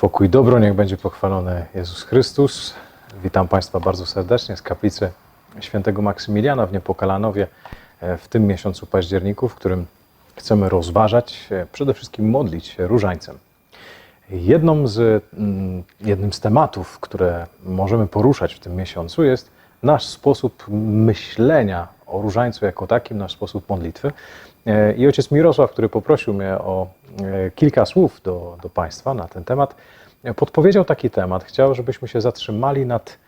Pokój dobro, niech będzie pochwalony Jezus Chrystus. Witam Państwa bardzo serdecznie z kaplicy świętego Maksymiliana w Niepokalanowie e, w tym miesiącu październiku, w którym chcemy rozważać, e, przede wszystkim modlić się różańcem. Z, mm, jednym z tematów, które możemy poruszać w tym miesiącu jest nasz sposób myślenia o różańcu jako takim, nasz sposób modlitwy. E, I ojciec Mirosław, który poprosił mnie o e, kilka słów do, do Państwa na ten temat, e, podpowiedział taki temat. Chciał, żebyśmy się zatrzymali nad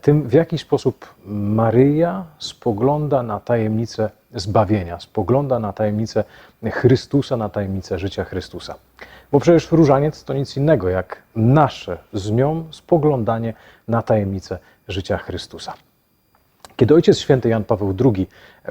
tym, w jaki sposób Maryja spogląda na tajemnicę zbawienia, spogląda na tajemnicę Chrystusa, na tajemnicę życia Chrystusa. Bo przecież różaniec to nic innego jak nasze z nią spoglądanie na tajemnicę życia Chrystusa. Kiedy ojciec święty Jan Paweł II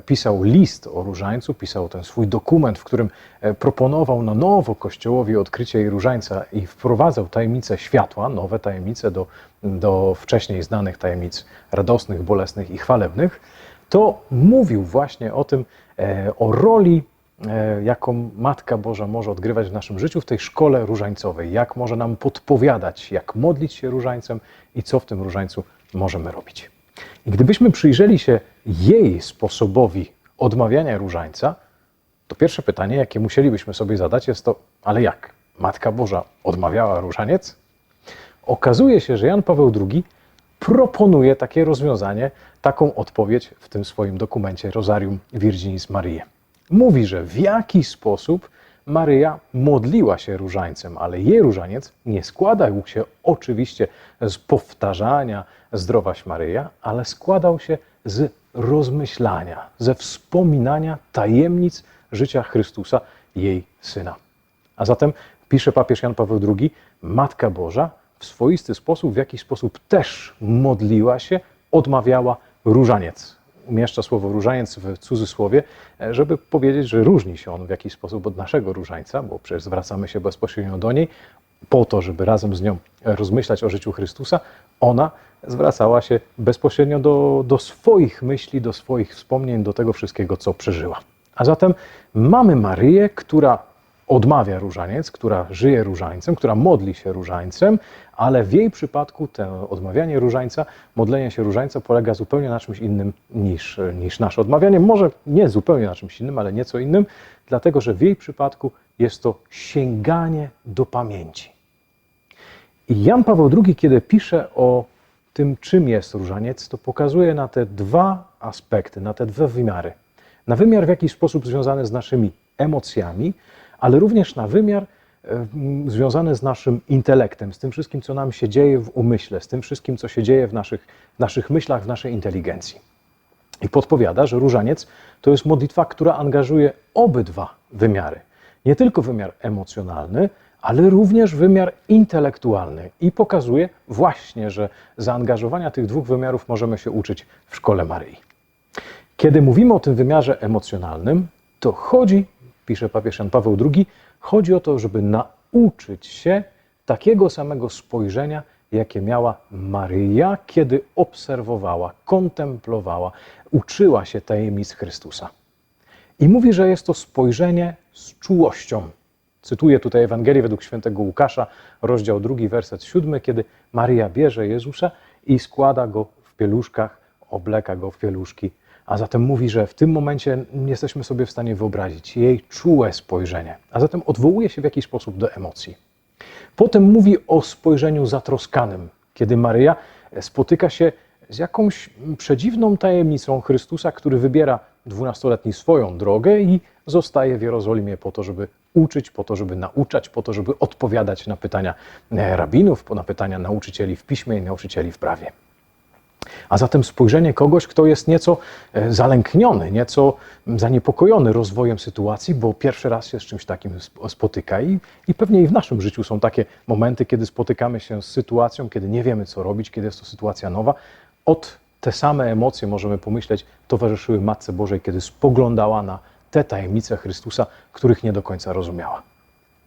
pisał list o różańcu, pisał ten swój dokument, w którym e, proponował na nowo Kościołowi odkrycie jej różańca i wprowadzał tajemnice światła, nowe tajemnice do, do wcześniej znanych tajemnic radosnych, bolesnych i chwalebnych, to mówił właśnie o tym, e, o roli, e, jaką Matka Boża może odgrywać w naszym życiu w tej szkole różańcowej, jak może nam podpowiadać, jak modlić się różańcem i co w tym różańcu możemy robić. I gdybyśmy przyjrzeli się jej sposobowi odmawiania różańca, to pierwsze pytanie, jakie musielibyśmy sobie zadać, jest to: ale jak? Matka Boża odmawiała różaniec? Okazuje się, że Jan Paweł II proponuje takie rozwiązanie, taką odpowiedź w tym swoim dokumencie Rosarium Virginis Mariae. Mówi, że w jaki sposób Maryja modliła się różańcem, ale jej różaniec nie składał się oczywiście z powtarzania Zdrowaś Maryja, ale składał się z rozmyślania, ze wspominania tajemnic życia Chrystusa, jej syna. A zatem pisze papież Jan Paweł II, Matka Boża w swoisty sposób, w jakiś sposób też modliła się, odmawiała różaniec. Umieszcza słowo różaniec w cudzysłowie, żeby powiedzieć, że różni się on w jakiś sposób od naszego różańca, bo przecież zwracamy się bezpośrednio do niej po to, żeby razem z nią rozmyślać o życiu Chrystusa. Ona zwracała się bezpośrednio do, do swoich myśli, do swoich wspomnień, do tego wszystkiego, co przeżyła. A zatem mamy Maryję, która odmawia różaniec, która żyje różańcem, która modli się różańcem, ale w jej przypadku to odmawianie różańca, modlenie się różańca polega zupełnie na czymś innym niż, niż nasze odmawianie. Może nie zupełnie na czymś innym, ale nieco innym, dlatego że w jej przypadku jest to sięganie do pamięci. I Jan Paweł II, kiedy pisze o tym, czym jest różaniec, to pokazuje na te dwa aspekty, na te dwa wymiary. Na wymiar w jakiś sposób związany z naszymi emocjami, ale również na wymiar e, związany z naszym intelektem, z tym wszystkim, co nam się dzieje w umyśle, z tym wszystkim, co się dzieje w naszych, naszych myślach, w naszej inteligencji. I podpowiada, że różaniec to jest modlitwa, która angażuje obydwa wymiary. Nie tylko wymiar emocjonalny, ale również wymiar intelektualny i pokazuje właśnie, że zaangażowania tych dwóch wymiarów możemy się uczyć w szkole Maryi. Kiedy mówimy o tym wymiarze emocjonalnym, to chodzi, pisze papież Jan Paweł II, chodzi o to, żeby nauczyć się takiego samego spojrzenia, jakie miała Maryja, kiedy obserwowała, kontemplowała, uczyła się tajemnic Chrystusa. I mówi, że jest to spojrzenie z czułością. Cytuję tutaj Ewangelię według świętego Łukasza, rozdział drugi, werset siódmy, kiedy Maryja bierze Jezusa i składa go w pieluszkach, obleka go w pieluszki. A zatem mówi, że w tym momencie nie jesteśmy sobie w stanie wyobrazić jej czułe spojrzenie. A zatem odwołuje się w jakiś sposób do emocji. Potem mówi o spojrzeniu zatroskanym, kiedy Maryja spotyka się z jakąś przedziwną tajemnicą Chrystusa, który wybiera dwunastoletni swoją drogę i zostaje w Jerozolimie po to, żeby uczyć, po to, żeby nauczać, po to, żeby odpowiadać na pytania rabinów, na pytania nauczycieli w piśmie i nauczycieli w prawie. A zatem spojrzenie kogoś, kto jest nieco e, zalękniony, nieco zaniepokojony rozwojem sytuacji, bo pierwszy raz się z czymś takim spotyka. I, I pewnie i w naszym życiu są takie momenty, kiedy spotykamy się z sytuacją, kiedy nie wiemy, co robić, kiedy jest to sytuacja nowa. Od te same emocje możemy pomyśleć, towarzyszyły Matce Bożej, kiedy spoglądała na te tajemnice Chrystusa, których nie do końca rozumiała.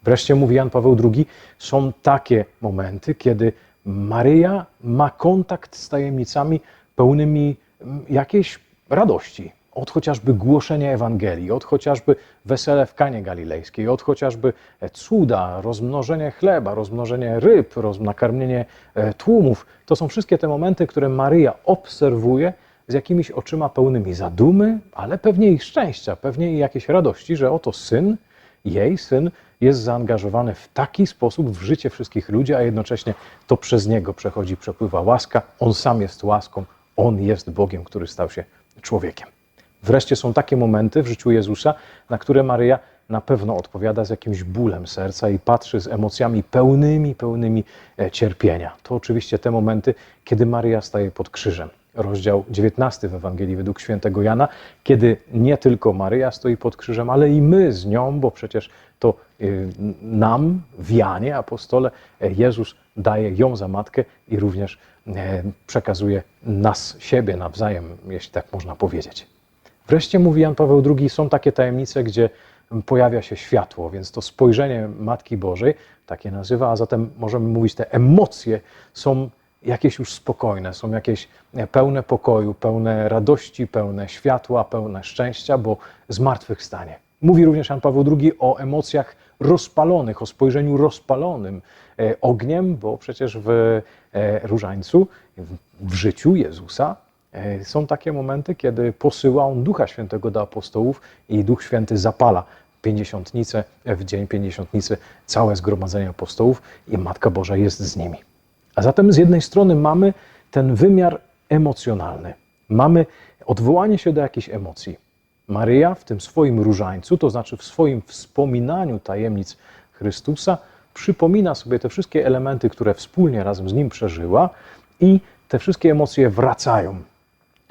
Wreszcie mówi Jan Paweł II, są takie momenty, kiedy Maryja ma kontakt z tajemnicami pełnymi jakiejś radości, od chociażby głoszenia Ewangelii, od chociażby wesele w Kanie Galilejskiej, od chociażby e, cuda, rozmnożenie chleba, rozmnożenie ryb, nakarmienie e, tłumów. To są wszystkie te momenty, które Maryja obserwuje z jakimiś oczyma pełnymi zadumy, ale pewnie i szczęścia, pewnie i jakiejś radości, że oto syn, jej syn jest zaangażowany w taki sposób w życie wszystkich ludzi, a jednocześnie to przez niego przechodzi, przepływa łaska. On sam jest łaską, on jest Bogiem, który stał się człowiekiem. Wreszcie są takie momenty w życiu Jezusa, na które Maryja na pewno odpowiada z jakimś bólem serca i patrzy z emocjami pełnymi, pełnymi e, cierpienia. To oczywiście te momenty, kiedy Maryja staje pod krzyżem. Rozdział 19 w Ewangelii według świętego Jana, kiedy nie tylko Maryja stoi pod krzyżem, ale i my z nią, bo przecież to y, nam w Janie, apostole, e, Jezus daje ją za matkę i również e, przekazuje nas, siebie nawzajem, jeśli tak można powiedzieć. Wreszcie mówi Jan Paweł II, są takie tajemnice, gdzie pojawia się światło, więc to spojrzenie Matki Bożej, takie nazywa, a zatem możemy mówić, te emocje są jakieś już spokojne, są jakieś pełne pokoju, pełne radości, pełne światła, pełne szczęścia, bo zmartwychwstanie. Mówi również Jan Paweł II o emocjach rozpalonych, o spojrzeniu rozpalonym e, ogniem, bo przecież w e, różańcu, w- życiu Jezusa, E, Są takie momenty, kiedy posyła on Ducha Świętego do apostołów i Duch Święty zapala pięćdziesiątnicę, w dzień pięćdziesiątnicy całe zgromadzenie apostołów i Matka Boża jest z nimi. A zatem z jednej strony mamy ten wymiar emocjonalny. Mamy odwołanie się do jakichś emocji. Maryja w tym swoim różańcu, to znaczy w swoim wspominaniu tajemnic Chrystusa, przypomina sobie te wszystkie elementy, które wspólnie razem z nim przeżyła i te wszystkie emocje wracają.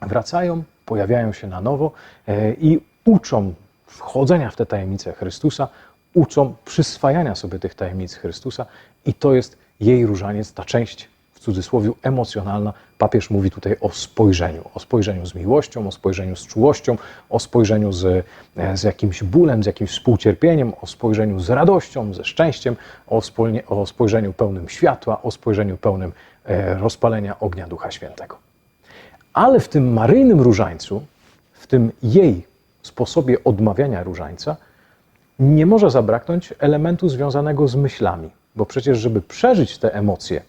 Wracają, pojawiają się na nowo e, i uczą wchodzenia w te tajemnice Chrystusa, uczą przyswajania sobie tych tajemnic Chrystusa i to jest jej różaniec, ta część w cudzysłowie emocjonalna. Papież mówi tutaj o spojrzeniu, o spojrzeniu z miłością, o spojrzeniu z czułością, o spojrzeniu z, e, z jakimś bólem, z jakimś współcierpieniem, o spojrzeniu z radością, ze szczęściem, o, spojnie, o spojrzeniu pełnym światła, o spojrzeniu pełnym e, rozpalenia ognia Ducha Świętego. Ale w tym maryjnym różańcu, w tym jej sposobie odmawiania różańca, nie może zabraknąć elementu związanego z myślami, bo przecież, żeby przeżyć te emocje,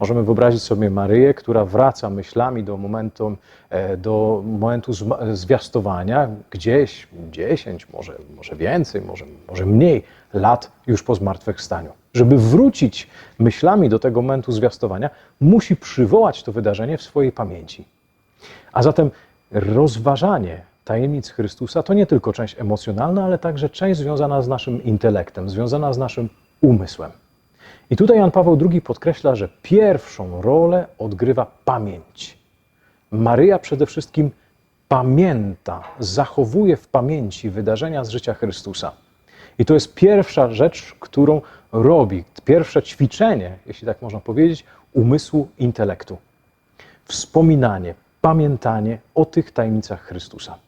możemy wyobrazić sobie Maryję, która wraca myślami do momentu, e, do momentu zwiastowania, gdzieś 10, może, może więcej, może, może mniej lat już po zmartwychwstaniu. Żeby wrócić myślami do tego momentu zwiastowania, musi przywołać to wydarzenie w swojej pamięci. A zatem rozważanie tajemnic Chrystusa to nie tylko część emocjonalna, ale także część związana z naszym intelektem, związana z naszym umysłem. I tutaj Jan Paweł II podkreśla, że pierwszą rolę odgrywa pamięć. Maryja przede wszystkim pamięta, zachowuje w pamięci wydarzenia z życia Chrystusa. I to jest pierwsza rzecz, którą robi, pierwsze ćwiczenie, jeśli tak można powiedzieć, umysłu, intelektu wspominanie, pamiętanie o tych tajemnicach Chrystusa.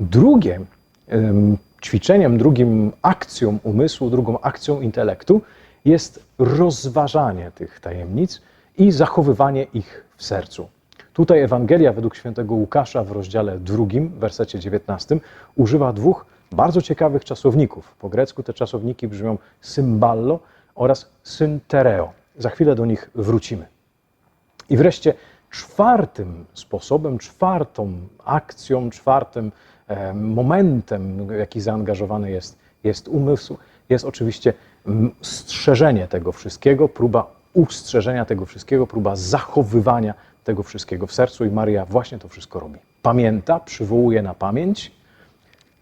Drugie em, ćwiczeniem, drugim akcją umysłu, drugą akcją intelektu jest rozważanie tych tajemnic i zachowywanie ich w sercu. Tutaj Ewangelia według świętego Łukasza w rozdziale drugim, wersecie 19, używa dwóch bardzo ciekawych czasowników. Po grecku te czasowniki brzmią symballo oraz syntereo. Za chwilę do nich wrócimy. I wreszcie czwartym sposobem, czwartą akcją, czwartym e, momentem, w jaki zaangażowany jest, jest umysł, jest oczywiście strzeżenie tego wszystkiego, próba ustrzeżenia tego wszystkiego, próba zachowywania tego wszystkiego w sercu i Maria właśnie to wszystko robi. Pamięta, przywołuje na pamięć,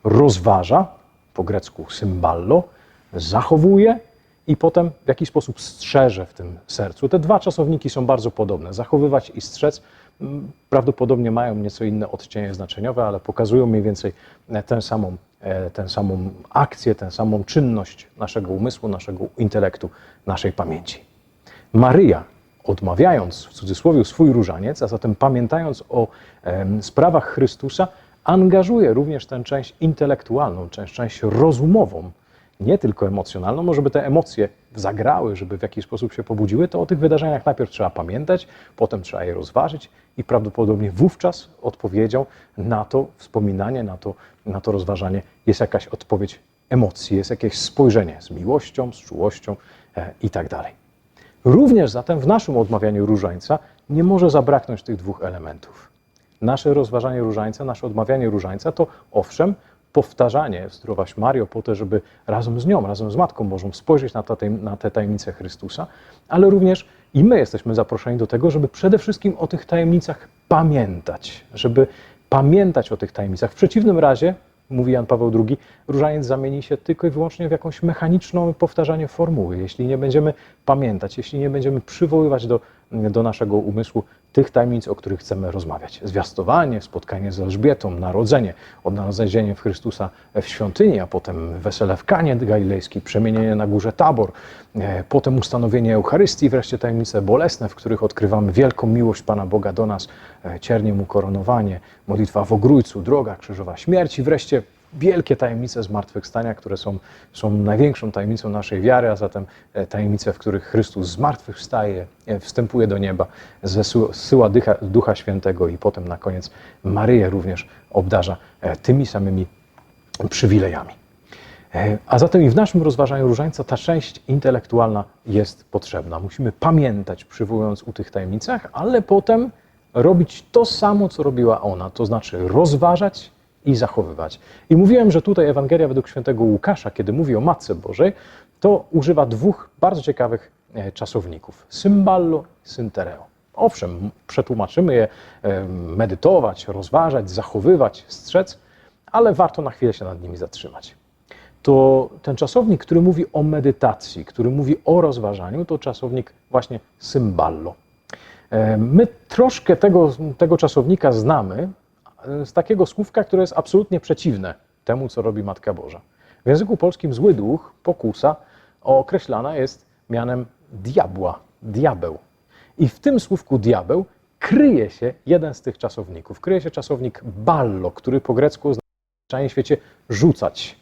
rozważa, po grecku symballo, zachowuje i potem w jakiś sposób strzeże w tym sercu. Te dwa czasowniki są bardzo podobne. Zachowywać i strzec mm, prawdopodobnie mają nieco inne odcienie znaczeniowe, ale pokazują mniej więcej tę samą, tę samą akcję, tę samą czynność naszego umysłu, naszego intelektu, naszej pamięci. Maryja, odmawiając w cudzysłowie swój różaniec, a zatem pamiętając o sprawach Chrystusa, angażuje również tę część intelektualną, część, część rozumową nie tylko emocjonalną, może by te emocje zagrały, żeby w jakiś sposób się pobudziły, to o tych wydarzeniach najpierw trzeba pamiętać, potem trzeba je rozważyć i prawdopodobnie wówczas odpowiedzią na to wspominanie, na to, na to rozważanie jest jakaś odpowiedź emocji, jest jakieś spojrzenie z miłością, z czułością e, i tak dalej. Również zatem w naszym odmawianiu różańca nie może zabraknąć tych dwóch elementów. Nasze rozważanie różańca, nasze odmawianie różańca to owszem powtarzanie Zdrowaś Mario po to, żeby razem z nią, razem z Matką Bożą spojrzeć na, te, na te tajemnice Chrystusa, ale również i my jesteśmy zaproszeni do tego, żeby przede wszystkim o tych tajemnicach pamiętać, żeby pamiętać o tych tajemnicach. W przeciwnym razie, mówi Jan Paweł II, różaniec zamieni się tylko i wyłącznie w jakąś mechaniczną powtarzanie formuły. Jeśli nie będziemy pamiętać, jeśli nie będziemy przywoływać do, do naszego umysłu tych tajemnic, o których chcemy rozmawiać. Zwiastowanie, spotkanie z Elżbietą, narodzenie, odnalezienie w Chrystusa w świątyni, a potem wesele w Kanie Galilejskiej, przemienienie na górze Tabor, e, potem ustanowienie Eucharystii, wreszcie tajemnice bolesne, w których odkrywamy wielką miłość Pana Boga do nas, e, ciernie Mu koronowanie, modlitwa w ogrójcu, droga krzyżowa śmierci, wreszcie wielkie tajemnice zmartwychwstania, które są, są największą tajemnicą naszej wiary, a zatem e, tajemnice, w których Chrystus zmartwychwstaje, e, wstępuje do nieba, zsyła ducha, ducha Świętego i potem na koniec Maryję również obdarza e, tymi samymi przywilejami. A zatem i w naszym rozważaniu różańca ta część intelektualna jest potrzebna. Musimy pamiętać, przywołując u tych tajemnicach, ale potem robić to samo, co robiła ona, to znaczy rozważać, i zachowywać. I mówiłem, że tutaj Ewangelia według świętego Łukasza, kiedy mówi o Matce Bożej, to używa dwóch bardzo ciekawych e, czasowników: symballo i syntereo. Owszem, przetłumaczymy je e, medytować, rozważać, zachowywać, strzec, ale warto na chwilę się nad nimi zatrzymać. To ten czasownik, który mówi o medytacji, który mówi o rozważaniu, to czasownik właśnie symballo. E, my troszkę tego, tego czasownika znamy, z takiego słówka, które jest absolutnie przeciwne temu, co robi Matka Boża. W języku polskim zły duch, pokusa, określana jest mianem diabła, diabeł. I w tym słówku diabeł kryje się jeden z tych czasowników. Kryje się czasownik ballo, który po grecku oznacza w świecie rzucać.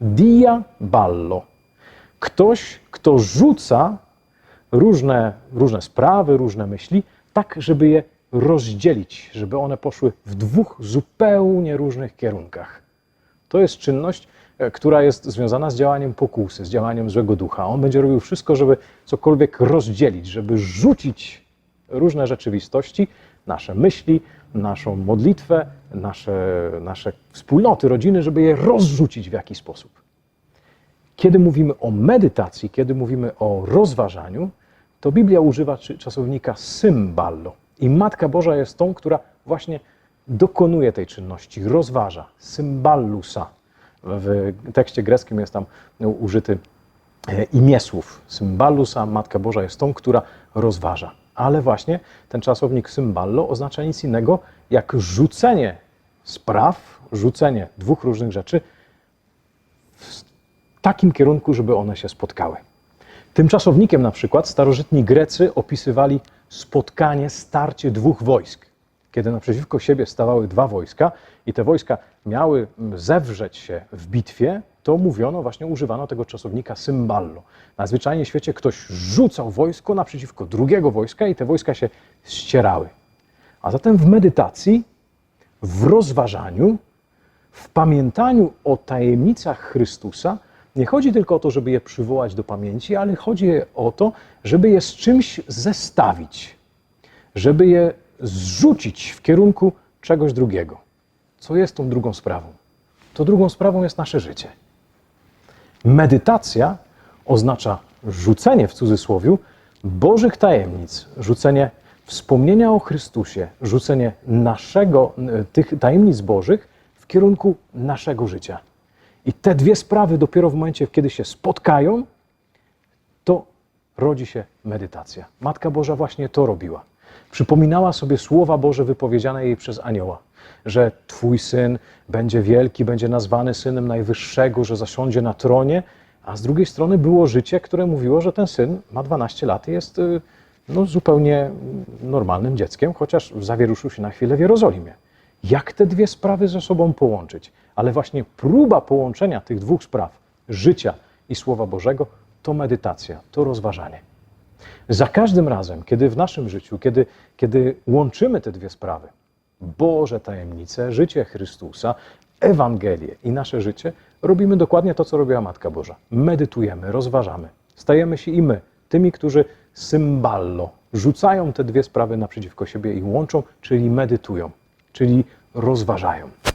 Dia ballo. Ktoś, kto rzuca różne, różne sprawy, różne myśli, tak, żeby je rozdzielić, żeby one poszły w dwóch zupełnie różnych kierunkach. To jest czynność, e, która jest związana z działaniem pokusy, z działaniem złego ducha. On będzie robił wszystko, żeby cokolwiek rozdzielić, żeby rzucić różne rzeczywistości, nasze myśli, naszą modlitwę, nasze, nasze wspólnoty, rodziny, żeby je rozrzucić w jakiś sposób. Kiedy mówimy o medytacji, kiedy mówimy o rozważaniu, to Biblia używa czasownika symballo i Matka Boża jest tą, która właśnie dokonuje tej czynności, rozważa, symballusa. W tekście greckim jest tam użyty e, imiesłów. Symballusa, Matka Boża jest tą, która rozważa. Ale właśnie ten czasownik symballo oznacza nic innego jak rzucenie spraw, rzucenie dwóch różnych rzeczy w takim kierunku, żeby one się spotkały. Tym czasownikiem na przykład starożytni Grecy opisywali spotkanie, starcie dwóch wojsk. Kiedy naprzeciwko siebie stawały dwa wojska i te wojska miały zewrzeć się w bitwie, to mówiono, właśnie używano tego czasownika symballo. Na zwyczajnie świecie ktoś rzucał wojsko naprzeciwko drugiego wojska i te wojska się ścierały. A zatem w medytacji, w rozważaniu, w pamiętaniu o tajemnicach Chrystusa nie chodzi tylko o to, żeby je przywołać do pamięci, ale chodzi o to, żeby je z czymś zestawić, żeby je zrzucić w kierunku czegoś drugiego. Co jest tą drugą sprawą? To drugą sprawą jest nasze życie. Medytacja oznacza rzucenie w cudzysłowie Bożych tajemnic, rzucenie wspomnienia o Chrystusie, rzucenie naszego, tych tajemnic Bożych w kierunku naszego życia. I te dwie sprawy dopiero w momencie, kiedy się spotkają, to rodzi się medytacja. Matka Boża właśnie to robiła. Przypominała sobie słowa Boże wypowiedziane jej przez anioła, że Twój syn będzie wielki, będzie nazwany synem Najwyższego, że zasiądzie na tronie, a z drugiej strony było życie, które mówiło, że ten syn ma 12 lat i jest y, no, zupełnie normalnym dzieckiem, chociaż zawieruszył się na chwilę w Jerozolimie. Jak te dwie sprawy ze sobą połączyć? Ale właśnie próba połączenia tych dwóch spraw, życia i Słowa Bożego, to medytacja, to rozważanie. Za każdym razem, kiedy w naszym życiu, kiedy, kiedy łączymy te dwie sprawy, Boże tajemnice, życie Chrystusa, Ewangelię i nasze życie, robimy dokładnie to, co robiła Matka Boża. Medytujemy, rozważamy. Stajemy się i my tymi, którzy symballo rzucają te dwie sprawy naprzeciwko siebie i łączą, czyli medytują, czyli rozważają.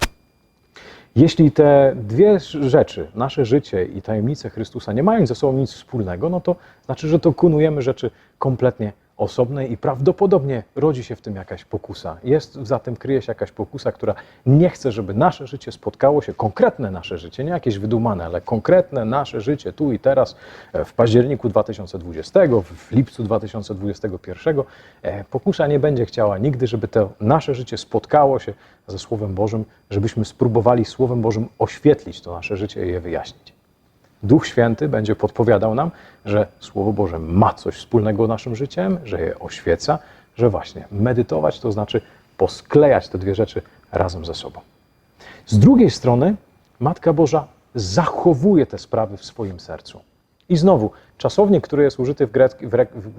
Jeśli te dwie rzeczy, nasze życie i tajemnice Chrystusa, nie mają ze sobą nic wspólnego, no to znaczy, że dokonujemy rzeczy kompletnie osobne i prawdopodobnie rodzi się w tym jakaś pokusa. Jest za tym, kryje się jakaś pokusa, która nie chce, żeby nasze życie spotkało się, konkretne nasze życie, nie jakieś wydumane, ale konkretne nasze życie tu i teraz, e, w październiku 2020, w lipcu 2021. e, Pokusa nie będzie chciała nigdy, żeby to nasze życie spotkało się ze Słowem Bożym, żebyśmy spróbowali Słowem Bożym oświetlić to nasze życie i je wyjaśnić. Duch Święty będzie podpowiadał nam, że Słowo Boże ma coś wspólnego z naszym życiem, że je oświeca, że właśnie medytować to znaczy posklejać te dwie rzeczy razem ze sobą. Z drugiej strony Matka Boża zachowuje te sprawy w swoim sercu. I znowu, czasownik, który jest użyty w, grecki, w,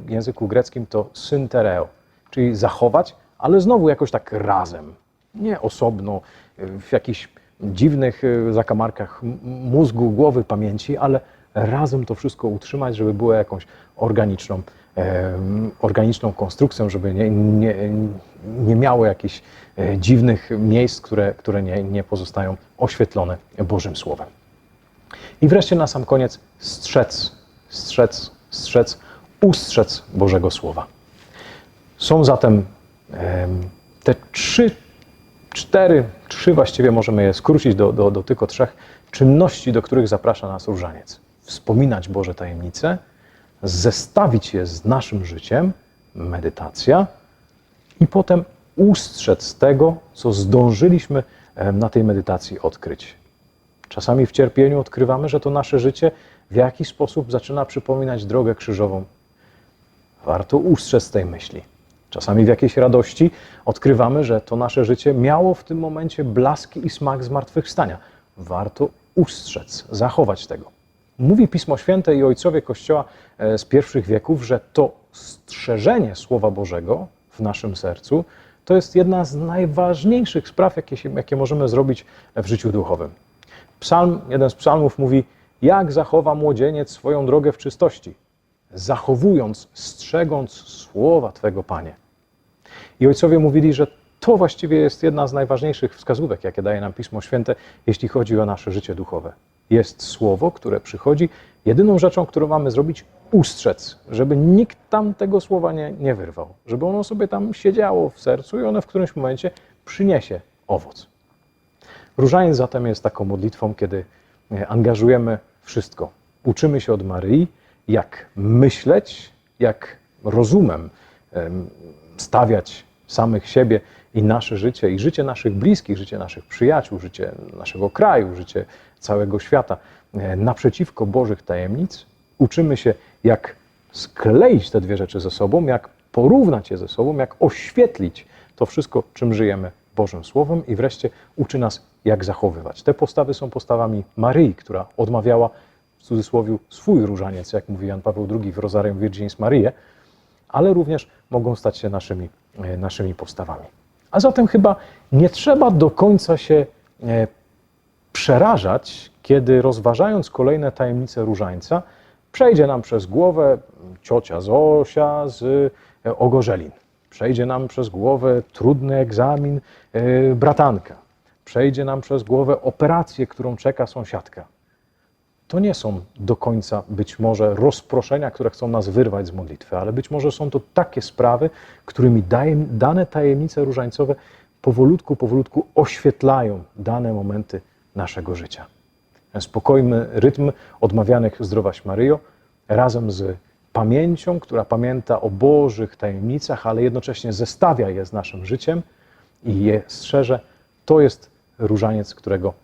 w języku greckim, to syntereo, czyli zachować, ale znowu jakoś tak razem, nie osobno, w jakichś dziwnych y, zakamarkach mózgu, głowy, pamięci, ale razem to wszystko utrzymać, żeby było jakąś organiczną, em, organiczną konstrukcją, żeby nie, nie, nie miało jakichś e, dziwnych miejsc, które, które nie, nie pozostają oświetlone Bożym Słowem. I wreszcie na sam koniec strzec, strzec, strzec, ustrzec Bożego Słowa. Są zatem em, te trzy, cztery, trzy właściwie możemy je skrócić do, do, do tylko trzech czynności, do których zaprasza nas różaniec. Wspominać Boże tajemnice, zestawić je z naszym życiem, medytacja i potem ustrzec tego, co zdążyliśmy na tej medytacji odkryć. Czasami w cierpieniu odkrywamy, że to nasze życie w jakiś sposób zaczyna przypominać drogę krzyżową. Warto ustrzec tej myśli. Czasami w jakiejś radości odkrywamy, że to nasze życie miało w tym momencie blaski i smak zmartwychwstania. Warto ustrzec, zachować tego. Mówi Pismo Święte i ojcowie Kościoła e, z pierwszych wieków, że to strzeżenie Słowa Bożego w naszym sercu to jest jedna z najważniejszych spraw, jakie, się, jakie możemy zrobić w życiu duchowym. Psalm, jeden z psalmów mówi, jak zachowa młodzieniec swoją drogę w czystości, zachowując, strzegąc słowa Twego Panie. I ojcowie mówili, że to właściwie jest jedna z najważniejszych wskazówek, jakie daje nam Pismo Święte, jeśli chodzi o nasze życie duchowe. Jest słowo, które przychodzi, jedyną rzeczą, którą mamy zrobić, ustrzec, żeby nikt tam tego słowa nie, nie wyrwał, żeby ono sobie tam siedziało w sercu i ono w którymś momencie przyniesie owoc. Różaniec zatem jest taką modlitwą, kiedy e, angażujemy wszystko. Uczymy się od Maryi, jak myśleć, jak rozumem em, stawiać samych siebie i nasze życie, i życie naszych bliskich, życie naszych przyjaciół, życie naszego kraju, życie całego świata e, naprzeciwko Bożych tajemnic. Uczymy się, jak skleić te dwie rzeczy ze sobą, jak porównać je ze sobą, jak oświetlić to wszystko, czym żyjemy Bożym Słowem i wreszcie uczy nas, jak zachowywać. Te postawy są postawami Maryi, która odmawiała w cudzysłowie swój różaniec, jak mówi Jan Paweł II w Rosarium Virginis Mariae, ale również mogą stać się naszymi, naszymi postawami. A zatem chyba nie trzeba do końca się e, przerażać, kiedy rozważając kolejne tajemnice różańca, przejdzie nam przez głowę ciocia Zosia z e, Ogorzelin. Przejdzie nam przez głowę trudny egzamin e, bratanka. Przejdzie nam przez głowę operację, którą czeka sąsiadka. To nie są do końca być może rozproszenia, które chcą nas wyrwać z modlitwy, ale być może są to takie sprawy, którymi dane tajemnice różańcowe powolutku, powolutku oświetlają dane momenty naszego życia. Ten spokojny rytm odmawianych Zdrowaś Maryjo razem z pamięcią, która pamięta o Bożych tajemnicach, ale jednocześnie zestawia je z naszym życiem i je strzeże, to jest różaniec, którego,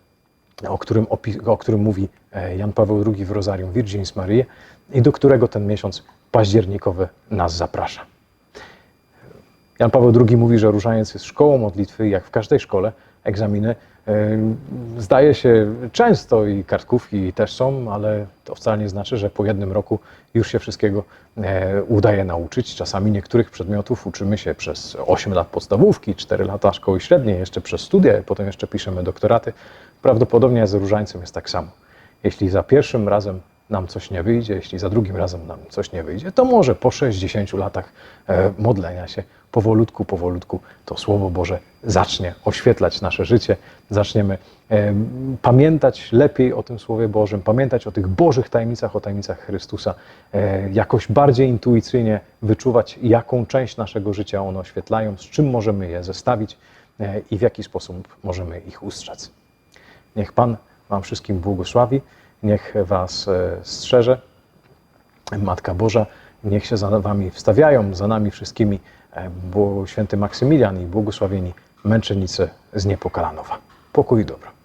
o, którym o którym mówi Jan Paweł II w Rosarium Virginis Mariae i do którego ten miesiąc październikowy nas zaprasza. Jan Paweł II mówi, że różaniec jest szkołą modlitwy, jak w każdej szkole, egzaminy e, zdaje się często i kartkówki też są, ale to wcale nie znaczy, że po jednym roku już się wszystkiego e, udaje nauczyć. Czasami niektórych przedmiotów uczymy się przez 8 lat podstawówki, 4 lata szkoły średniej, jeszcze przez studia, potem jeszcze piszemy doktoraty. Prawdopodobnie z różańcem jest tak samo. Jeśli za pierwszym razem nam coś nie wyjdzie, jeśli za drugim razem nam coś nie wyjdzie, to może po 60 latach e, modlenia się. Powolutku, powolutku to Słowo Boże zacznie oświetlać nasze życie, zaczniemy e, pamiętać lepiej o tym Słowie Bożym, pamiętać o tych Bożych tajemnicach, o tajemnicach Chrystusa, e, jakoś bardziej intuicyjnie wyczuwać, jaką część naszego życia one oświetlają, z czym możemy je zestawić i w jaki sposób możemy ich ustrzec. Niech Pan Wam wszystkim błogosławi, niech Was e, strzeże, Matka Boża, niech się za Wami wstawiają, za nami wszystkimi, e, bo święty Maksymilian i błogosławieni męczennicy z Niepokalanowa. Pokój i dobro.